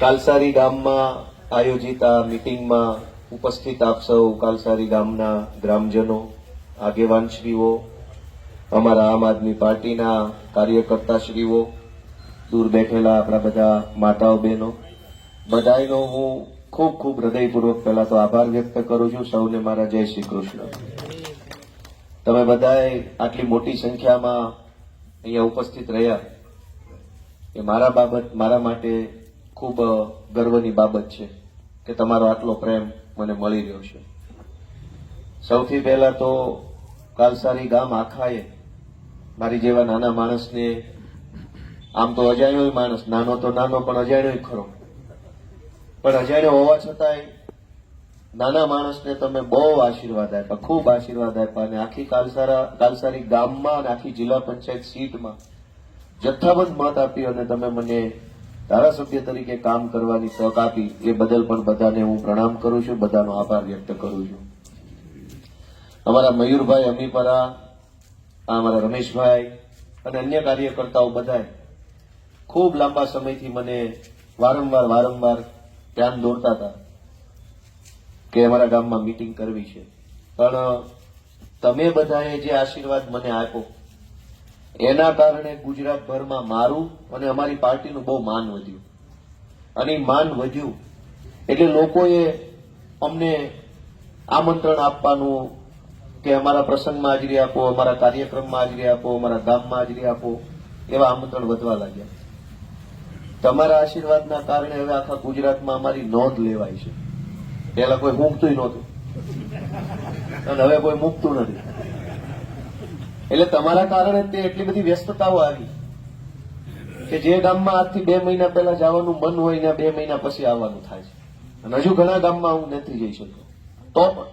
કાલસારી ગામમાં આયોજિત આ મિટિંગમાં ઉપસ્થિત આપ સૌ કાલસારી ગામના ગ્રામજનો, આગેવાનશ્રીઓ, અમારા આમ આદમી પાર્ટીના કાર્યકર્તાશ્રીઓ, દૂર બેઠેલા આપણા બધા માતાઓ બહેનો, બધાયનો હું ખૂબ ખૂબ હૃદયપૂર્વક પહેલા તો આભાર વ્યક્ત કરું છું. સૌને મારા જય શ્રી કૃષ્ણ. તમે બધાએ આટલી મોટી સંખ્યામાં અહીંયા ઉપસ્થિત રહ્યા. એ મારા બાબત, મારા માટે ખૂબ ગર્વની બાબત છે કે તમારો આટલો પ્રેમ મને મળી રહ્યો છે. સૌથી પહેલા તો કાલસારી ગામ આખાએ મારી જેવા નાના માણસને, આમ તો અજાણ્યો માણસ, નાનો તો નાનો, પણ અજાણ્યો ખરો. પણ અજાણ્યો હોવા છતાંય નાના માણસને તમે બહુ આશીર્વાદ આપ્યા, ખૂબ આશીર્વાદ આપ્યા અને આખી કાલસારા, કાલસારી ગામમાં અને આખી જિલ્લા પંચાયત સીટમાં જથ્થાબંધ મત આપી અને તમે મને ધારાસભ્ય તરીકે કામ કરવાની તક આપી એ બદલ પણ બધાને હું પ્રણામ કરું છું, બધાનો આભાર વ્યક્ત કરું છું. અમારા મયુરભાઈ, અમીપરા અમારા રમેશભાઈ અને અન્ય કાર્યકર્તાઓ બધાએ ખૂબ લાંબા સમયથી મને વારંવાર વારંવાર ધ્યાન દોરતા હતા કે અમારા ગામમાં મીટિંગ કરવી છે. પણ તમે બધાએ જે આશીર્વાદ મને આપ્યો એના કારણે ગુજરાતભરમાં મારું અને અમારી પાર્ટીનું બહુ માન વધ્યું. અને માન વધ્યું એટલે લોકોએ અમને આમંત્રણ આપવાનું કે અમારા પ્રસંગમાં હાજરી આપો, અમારા કાર્યક્રમમાં હાજરી આપો, અમારા ગામમાં હાજરી આપો, એવા આમંત્રણ વધવા લાગ્યા. તમારા આશીર્વાદના કારણે હવે આખા ગુજરાતમાં અમારી નોંધ લેવાય છે. પેલા કોઈ મૂકતું નહોતું. અને હવે કોઈ મૂકતું નથી. એટલે તમારા કારણે તે એટલી બધી વ્યસ્તતાઓ આવી કે જે ગામમાં આજથી બે મહિના પહેલા જવાનું મન હોય ને બે મહિના પછી આવવાનું થાય છે. અને હજુ ઘણા ગામમાં હું નથી જઈ શકતો તો પણ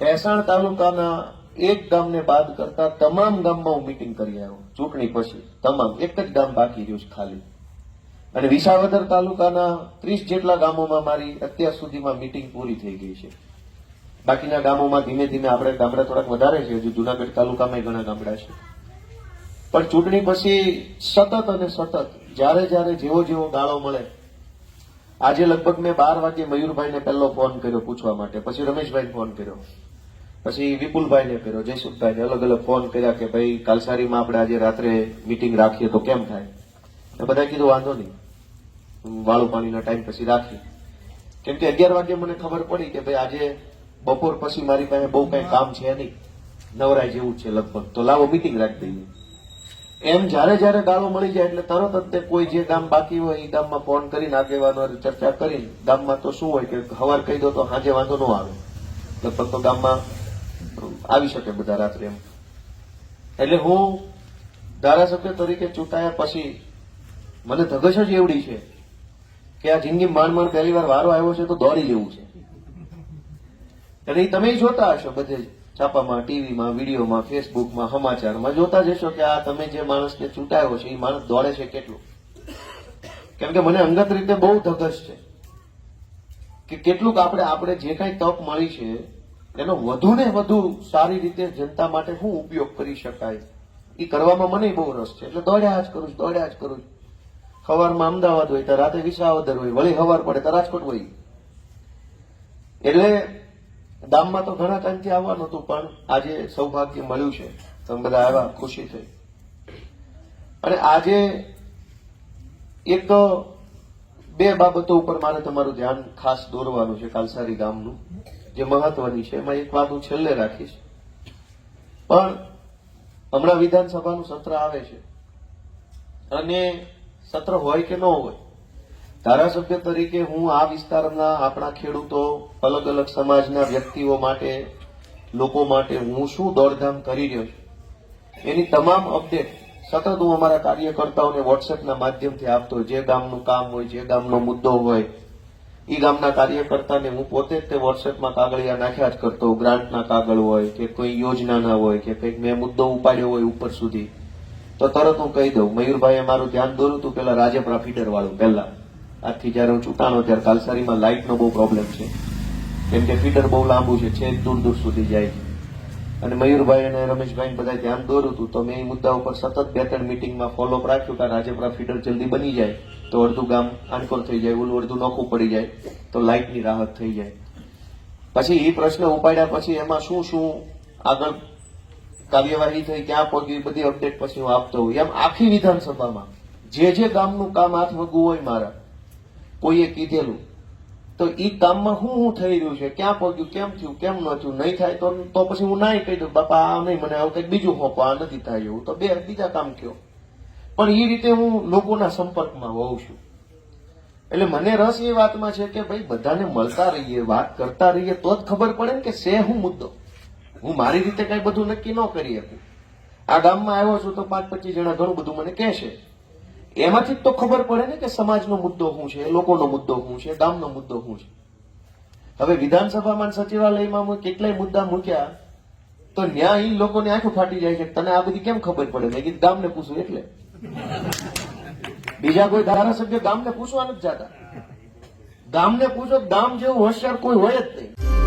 ભેસાણ તાલુકાના એક ગામને બાદ કરતા તમામ ગામમાં હું મિટિંગ કરી આવ્યો. ચૂંટણી પછી તમામ. એક જ ગામ બાકી રહ્યું છે ખાલી. અને વિસાવદર તાલુકાના ત્રીસ જેટલા ગામોમાં મારી અત્યાર સુધીમાં મીટિંગ પૂરી થઈ ગઈ છે. બાકીના ગામોમાં ધીમે ધીમે આપણે ગામડા થોડાક વધારે છે, હજુ જુનાગઢ તાલુકામાં ઘણા ગામડા છે. પણ ચૂંટણી પછી સતત અને સતત, જ્યારે જ્યારે જેવો જેવો ગાળો મળે, આજે લગભગ મેં બાર વાગે મયુરભાઈને પહેલો ફોન કર્યો પૂછવા માટે, પછી રમેશભાઈને ફોન કર્યો, પછી વિપુલભાઈને કર્યો, જયસુખભાઈને અલગ અલગ ફોન કર્યા કે ભાઈ કાલસારીમાં આપણે આજે રાત્રે મિટિંગ રાખીએ તો કેમ થાય? બધા કીધું, વાંધો નહીં. વાળું પાણીના ટાઈમ પછી રાખીએ કેમ કે અગિયાર વાગે મને ખબર પડી કે ભાઈ આજે બપોર પછી મારી પાસે બહુ કઈ કામ છે નહીં. નવરાય જેવું છે લગભગ. તો લાવો મિટિંગ રાખી દઈએ. એમ જ્યારે જ્યારે ગાળો મળી જાય એટલે તરત જ કોઈ જે ગામ બાકી હોય એ ગામમાં ફોન કરીને આગેવાનો ચર્ચા કરી ગામમાં તો શું હોય કે હવાર કહી દો તો હાજે વાંધો ન આવે. લગભગ તો ગામમાં આવી શકે બધા રાત્રે એમ. એટલે હું ધારાસભ્ય તરીકે ચૂંટાયા પછી મને ધગશ જ એવડી છે કે આ જિંદગી માંડ માંડ પહેલી વાર વારો આવ્યો છે તો દોડી લેવું છે. અને એ તમે જોતા હશો બધે જ. છાપામાં, ટીવીમાં, વિડીયોમાં, ફેસબુકમાં, સમાચારમાં જોતા જશો કે આ તમે જે માણસને ચૂંટાયો છે, એ માણસ દોડે છે કેટલું? કેમ કે મને અંગત રીતે બહુ ધગશ છે કે કેટલુંક આપણે આપણે જે કાંઈ તક મળી છે, એનો વધુ ને વધુ સારી રીતે જનતા માટે શું ઉપયોગ કરી શકાય. એ કરવામાં મને બહુ રસ છે. એટલે દોડ્યા જ કરું છું, દોડ્યા જ કરું છું. સવારમાં અમદાવાદ હોય, તો રાતે વિસાવદર હોય, વળી સવાર પડે તો રાજકોટ હોય. એટલે ગામમાં તો ઘણા ટાઈમથી આવવાનું હતું પણ આજે સૌભાગ્ય મળ્યું છે. તમે બધા આવ્યા ખુશી થઈ. અને આજે એક બે બાબતો ઉપર મારે તમારું ધ્યાન ખાસ દોરવાનું છે કાલસારી ગામનું, જે મહત્વની છે. એમાં એક વાત હું છેલ્લે રાખીશ. પણ હમણાં વિધાનસભાનું સત્ર આવે છે. અને સત્ર હોય કે ન હોય ધારાસભ્ય તરીકે હું આ વિસ્તારના આપણા ખેડૂતો, અલગ અલગ સમાજના વ્યક્તિઓ માટે, લોકો માટે હું શું દોડધામ કરી રહ્યો છું? એની તમામ અપડેટ સતત હું અમારા કાર્યકર્તાઓને વોટ્સએપના માધ્યમથી આપતો જે ગામનું કામ હોય, જે ગામનો મુદ્દો હોય એ ગામના કાર્યકર્તાને હું પોતે જ તે વોટ્સએપમાં કાગળિયા નાખ્યા જ કરતો ગ્રાન્ટના કાગળ હોય કે કોઈ યોજનાના હોય કે કંઈક મેં મુદ્દો ઉપાડ્યો હોય ઉપર સુધી. તો તરત હું કહી દઉં, મયુરભાઈએ મારું ધ્યાન દોર્યું હતું પેલા રાજપરા ફીડર વાળું પહેલા. આજથી જયારે હું ચૂંટાણો ત્યારે કાલસારીમાં લાઇટનો બહુ પ્રોબ્લેમ છે. કેમ કે ફીડર બહુ લાંબુ છે છેક દૂર દૂર સુધી જાય છે. અને મયુરભાઈ અને રમેશભાઈ બધા ધ્યાન દોર્યું હતું તો મેં એ મુદ્દા ઉપર સતત બે ત્રણ મિટિંગમાં ફોલોઅપ રાખ્યું કે રાજપરા ફીડર જલ્દી બની જાય, તો અડધું ગામ આણકોર થઈ જાય, ઓલું અડધું નોખું પડી જાય, તો લાઇટની રાહત થઈ જાય. પછી એ પ્રશ્ન ઉપાડ્યા પછી એમાં શું શું આગળ કાર્યવાહી થઈ, ક્યાં પહોંચી બધી અપડેટ પછી હું આપતો હોઉં. એમ આખી વિધાનસભામાં જે જે ગામનું કામ હાથ વગવું હોય મારા કોઈએ કીધેલું. તો એ કામમાં શું શું થઈ રહ્યું છે? ક્યાં પહોંચ્યું? કેમ થયું? કેમ ન થયું? નહીં થાય તો તો પછી હું નાય કહી દઉં, બાપા, આ નહીં મને, આવું કંઈક બીજું હોપો, આ નથી થાય એવું. તો બે બીજા કામ કયો. પણ એ રીતે હું લોકોના સંપર્કમાં હોઉં છું. એટલે મને રસ એ વાતમાં છે કે ભાઈ, બધાને મળતા રહીએ, વાત કરતા રહીએ, તો જ ખબર પડે ને કે છે હું મુદ્દો. હું મારી રીતે કઈ બધું નક્કી ન કરી શકું. આ ગામમાં આવ્યો છું તો પાંચ પચીસ જણા ઘણું બધું મને કહેશે. એમાંથી તો ખબર પડે ને કે સમાજનો મુદ્દો શું છે, લોકોનો મુદ્દો શું છે, ગામનો મુદ્દો શું છે. હવે વિધાનસભામાં સચિવાલયમાં કેટલાય મુદ્દા મૂક્યા, તો ન્યા લોકોને આંખો ફાટી જાય છે તને આ બધી કેમ ખબર પડે? મેં કીધું, ગામને પૂછું એટલે. બીજા કોઈ ધારાસભ્ય ગામને પૂછવા નથી જતા. ગામને પૂછો ગામ જેવું હોશિયાર કોઈ હોય જ નહીં.